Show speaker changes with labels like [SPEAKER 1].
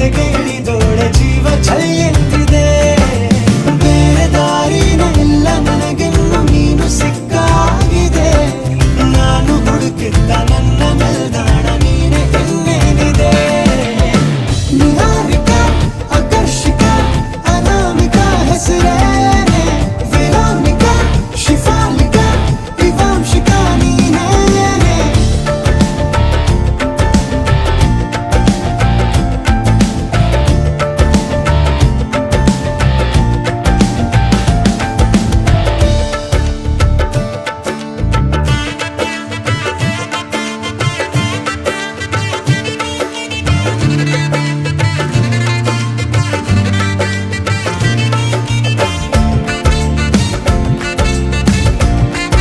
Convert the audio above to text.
[SPEAKER 1] गेली दोड जीव छल्लीन